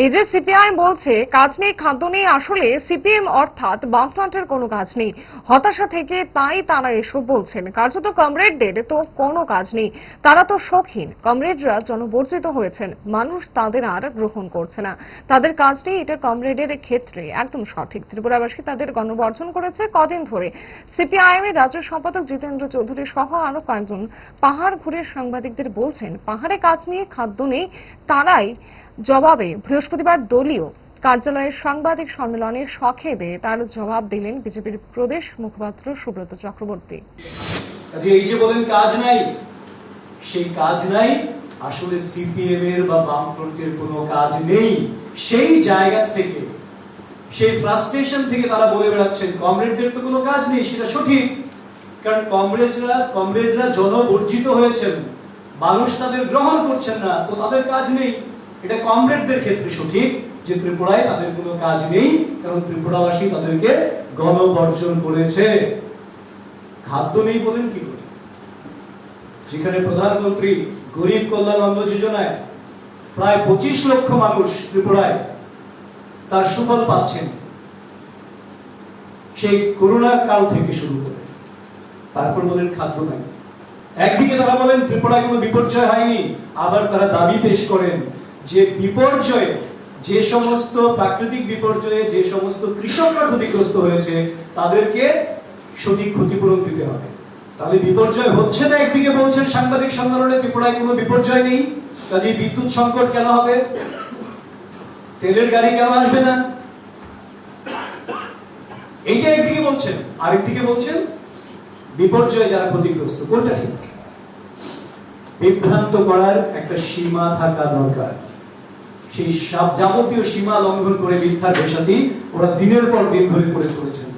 এই যে সিপিআই বলছে, কাজ নেই, খাদ্য নেই, আসলে সিপিএম অর্থাৎ বামফ্রন্টের কোনো কাজ নেই। হতাশা থেকে তাই তারা এসব বলছেন। কার্যত কমরেডদের তো কোনো কাজ নেই। তারা তো শৌখিন। কমরেডরা জনবর্জিত হয়েছেন। মানুষ তাদের আর গ্রহণ করছে না। তাদের কাজ নেই, এটা কমরেডের ক্ষেত্রে। একদম সঠিক। ত্রিপুরাবাসী তাদের গণবর্জন করেছে কদিন ধরে। সিপিআইএম এর রাজ্য সম্পাদক জিতেন্দ্র চৌধুরী সহ আরও কয়েকজন পাহাড় ঘুরে সাংবাদিকদের বলছেন, পাহাড়ে কাজ নিয়ে খাদ্য নেই, তারাই জবাবে বৃহস্পতিবার দলীয় কার্যালয়ের সাংবাদিক সম্মেলনে সখেবে তার জবাব দিলেন বিজেপির প্রদেশ মুখপাত্র সুব্রত চক্রবর্তী। কাজে এই যে বলেন কাজ নাই, সেই কাজ নাই, আসলে সিপিএম এর বা বামফ্রন্টের কোনো কাজ নেই। সেই জায়গা থেকে, সেই ফ্রাস্ট্রেশন থেকে তারা বলে বেড়াচ্ছেন, কমরেডদের তো কোনো কাজ নেই, সেটা সঠিক। কারণ কমরেডরা কমরেডরা জনবর্জিত হয়েছেন। মানুষ তাদের গ্রহণ করছেন না, তো তাদের কাজ নেই। এটা কমরেডদের ক্ষেত্রে সঠিক যে ত্রিপুরায় তাদের কোনো কাজ নেই, কারণ ত্রিপুরাবাসী তাদেরকে গণবর্জন করেছে। খাদ্য নেই বলেন কি করে? যেখানে প্রধানমন্ত্রী গরিব কল্যাণ অন্ন যোজনায় প্রায় পঁচিশ লক্ষ মানুষ ত্রিপুরায় তার সুফল পাচ্ছেন, সেই করোনা কাল থেকে শুরু করে। তারপর বলেন খাদ্য নাই। একদিকে তারা বলেন ত্রিপুরায় কোনো বিপর্যয় হয়নি, আবার তারা দাবি পেশ করেন যে বিপর্যয়ে, যে সমস্ত প্রাকৃতিক বিপর্যয়ে, যে সমস্ত কৃষকরা ক্ষতিগ্রস্ত হয়েছে, তাদেরকে সঠিক ক্ষতিপূরণ দিতে হবে। তাহলে বিপর্যয় হচ্ছে না একদিকে বলছেন সাংবাদিক সম্মেলনে, ত্রিপুরায় কোনো বিপর্যয় নেই। কাজে বিদ্যুৎ সংকট কেন হবে? তেলের গাড়ি কেন আসবে না? এইটা একদিকে বলছেন, আরেকদিকে বলছেন বিপর্যয়ে যারা ক্ষতিগ্রস্ত, কোনটা ঠিক? বিভ্রান্ত করার একটা সীমা থাকা দরকার। সেই সব যাবতীয় সীমা লঙ্ঘন করে মিথ্যার বেশাতি ওরা দিনের পর দিন ধরে করে চলেছেন।